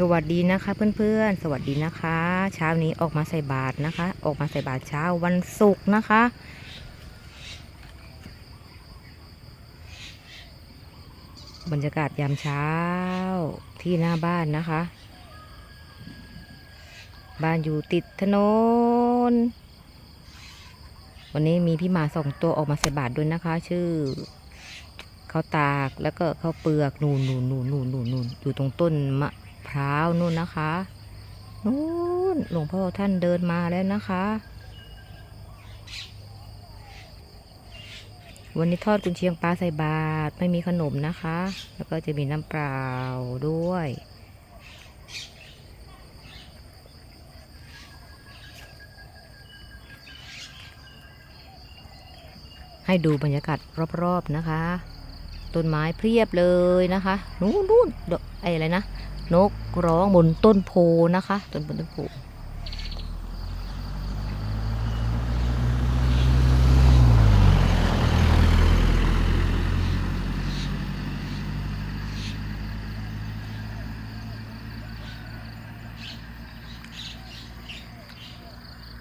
สวัสดีนะคะเพื่อนๆ สวัสดีนะคะ เช้านี้ออกมาใส่บาตรนะคะ ออกมาใส่บาตรเช้าวันศุกร์นะคะ บรรยากาศยามเช้าที่หน้าบ้านนะคะ บ้านอยู่ติดถนน วันนี้มีพี่หมาสองตัวออกมาใส่บาตรด้วยนะคะ ชื่อข้าวตากแล้วก็ข้าวเปลือกนูนนูนนูนนูนนูนนูนอยู่ตรงต้นมะ พร้าวนู่นนะคะนู่นหลวงพ่อท่านเดินมาแล้วนะคะ วันนี้ทอดกุนเชียงปลาใส่บาตรไม่มีขนมนะคะ แล้วก็จะมีน้ำเปล่าด้วยให้ดูบรรยากาศรอบๆนะคะ ต้นไม้เพียบเลยนะคะ นู้นนู้นไอ้อะไรนะ นกร้องบนต้นโพนะคะต้นบนต้นโพ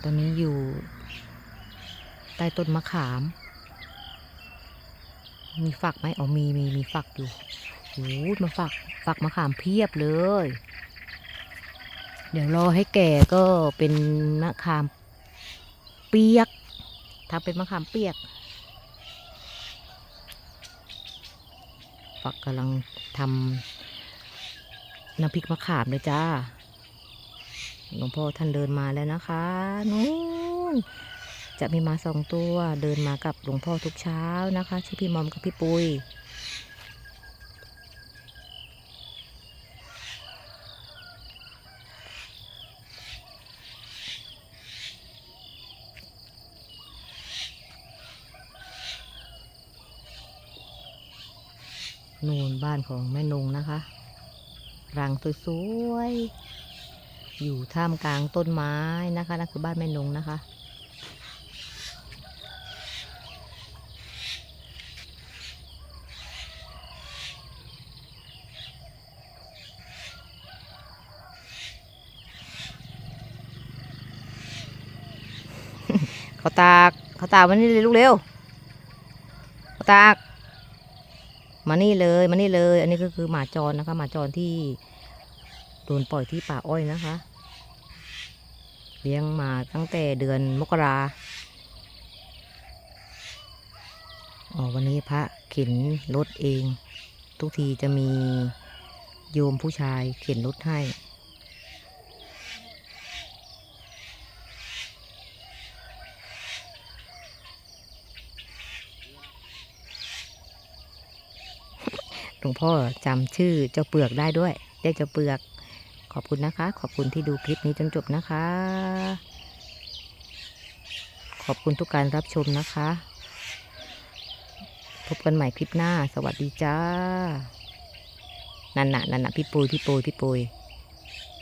ตอนนี้อยู่ใต้ต้นมะขาม มีฝักไหมอ๋อมีมีมีฝักอยู่ โอ้มาฝักฝักมะขามเพียบเลย เดี๋ยวรอให้แก่ก็เป็นมะขามเปียกทำเป็นมะขามเปียก ฝักกำลังทำน้ำพริกมะขามเลยจ้าหลวงพ่อท่านเดินมาแล้วนะคะนู้นจะมีมาสองตัวเดินมากับหลวงพ่อทุกเช้านะคะชื่อพี่มอมกับพี่ปุย นูนบ้านของแม่นงนะคะ รังสวยๆ อยู่ท่ามกลางต้นไม้นะคะนั่นคือบ้านแม่นงนะคะ เขาตากเขาตากมานี่เลยลูกเร็วเขาตาก มานี่เลยมานี่เลย อันนี้ก็คือหมาจรนะคะ หมาจรที่โดนปล่อยที่ป่าอ้อยนะคะ เลี้ยงมาตั้งแต่เดือนมกราอ๋อวันนี้พระเข็นรถเอง ทุกทีจะมีโยมผู้ชายเข็นรถให้ ลวงพ่อจำชื่อเจ้าเปลือกได้ด้วยเรียกเจ้าเปลือก ขอบคุณนะคะ ขอบคุณที่ดูคลิปนี้จนจบนะคะ ขอบคุณทุกการรับชมนะคะ พบกันใหม่คลิปหน้า สวัสดีจ้า นั่นน่ะนั่นน่ะพี่ปุยพี่ปุยพี่ปุย